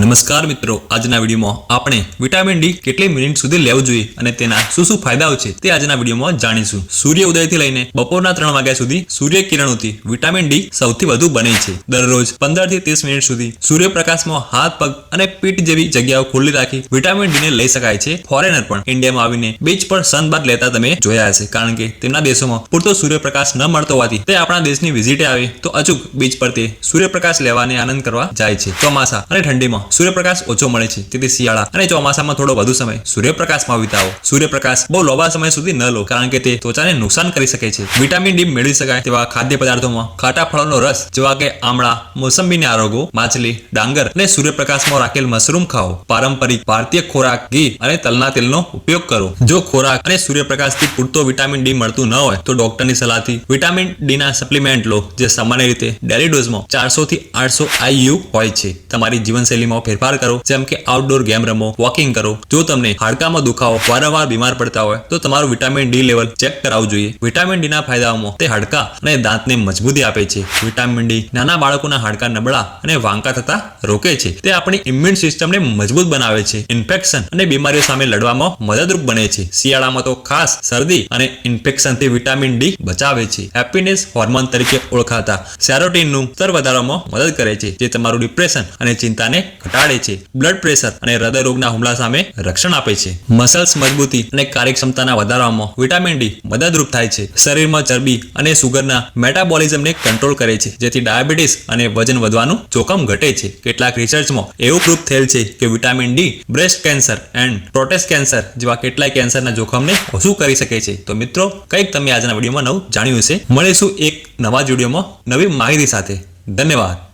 નમસ્કાર મિત્રો, આજના વિડીયોમાં આપણે વિટામિન ડી કેટલી મિનિટ સુધી લેવું જોઈએ અને તેના શું શું ફાયદાઓ છે તે આજના વિડીયોમાં જાણીશું. સૂર્ય ઉદયથી લઈને બપોરના ત્રણ વાગ્યા સુધી સૂર્ય કિરણોથી વિટામિન ડી સૌથી વધુ બને છે. દરરોજ પંદરથી ત્રીસ મિનિટ સુધી સૂર્યપ્રકાશમાં હાથ, પગ અને પીઠ જેવી જગ્યાઓ ખુલ્લી રાખી વિટામિન ડી ને લઈ શકાય છે. ફોરેનર પણ ઇન્ડિયામાં આવીને બીચ પર સનબાદ લેતા તમે જોયા હશે. કારણ કે તેમના દેશોમાં પૂરતો સૂર્યપ્રકાશ ન મળતો હોવાથી તે આપણા દેશની વિઝિટે આવે તો અચૂક બીચ પર તે સૂર્યપ્રકાશ લેવાને આનંદ કરવા જાય છે. ચોમાસા અને ઠંડીમાં સૂર્યપ્રકાશ ઓછો મળે છે. તેથી શિયાળા અને ચોમાસામાં થોડો વધુ સમય સૂર્યપ્રકાશમાં વિતાવો. સૂર્યપ્રકાશ બહુ લાંબા સમય સુધી ન લો, કારણ કે તે ત્વચાને નુકસાન કરી શકે છે. વિટામિન ડી મેળવી શકાય તેવા ખાદ્ય પદાર્થોમાં ખાટા ફળોનો રસ, જેવા કે આમળા, મોસંબીના આરોગો, માછલી, ડાંગર અને સૂર્યપ્રકાશમાં રાખેલ મશરૂમ ખાઓ. પારંપરિક ભારતીય ખોરાક, ઘી અને તલના તેલનો ઉપયોગ કરો. જો ખોરાક અને સૂર્યપ્રકાશથી પૂરતો વિટામિન ડી મળતું ન હોય, તો ડોક્ટરની સલાહથી વિટામિન ડી ના સપ્લિમેન્ટ લો, જે સામાન્ય રીતે ડેલી ડોઝમાં ચારસો થી આઠસો આઈયુ હોય છે. તમારી જીવનશૈલીમાં ફેરફાર કરો, જેમ કે આઉટડોર ગેમ રમો વોકિંગ કરો. જો તમને હાડકામાં દુખાવો, વારંવાર બીમાર પડતા હોય, તો તમારું વિટામિન ડી લેવલ ચેક કરાવવું જોઈએ. વિટામિન ડી ના ફાયદાઓમાં તે હાડકા અને દાંતને મજબૂતી આપે છે. વિટામિન ડી નાના બાળકોના હાડકા નબળા અને વાંકા થતા રોકે છે. તે આપણી ઇમ્યુન સિસ્ટમને મજબૂત બનાવે છે. ઇન્ફેક્શન અને બીમારીઓ સામે લડવામાં મદદરૂપ બને છે. શિયાળામાં તો ખાસ શરદી અને ઇન્ફેક્શનથી વિટામિન ડી બચાવે છે. હેપીનેસ હોર્મોન તરીકે ઓળખાતા સેરોટીનનું સ્તર વધારવામાં મદદ કરે છે, જે તમારું ડિપ્રેશન અને ચિંતાને ઘટાડે છે. બ્લડ પ્રેશર અને હૃદય રોગના હુમલા સામે રક્ષણ આપે છે. મસલ્સ મજબૂતી અને કાર્યક્ષમતાના વધારવામાં વિટામિન ડી મદદરૂપ થાય છે. શરીરમાં ચરબી અને સુગરના મેટાબોલિઝમને કંટ્રોલ કરે છે. જેથી ડાયાબિટીસ અને વજન વધવાનું જોખમ ઘટે છે. કેટલાક રિસર્ચમાં એવું પ્રૂફ થયેલ છે કે vitamin D breast cancer and prostate cancer જેવા કેટલાય કેન્સરના જોખમને ઓછું કરી શકે છે. તો મિત્રો, કંઈક તમે આજના વિડીયોમાં નવું જાણ્યું છે મળીશું એક નવા જ વિડીયોમાં નવી માહિતી સાથે. ધન્યવાદ.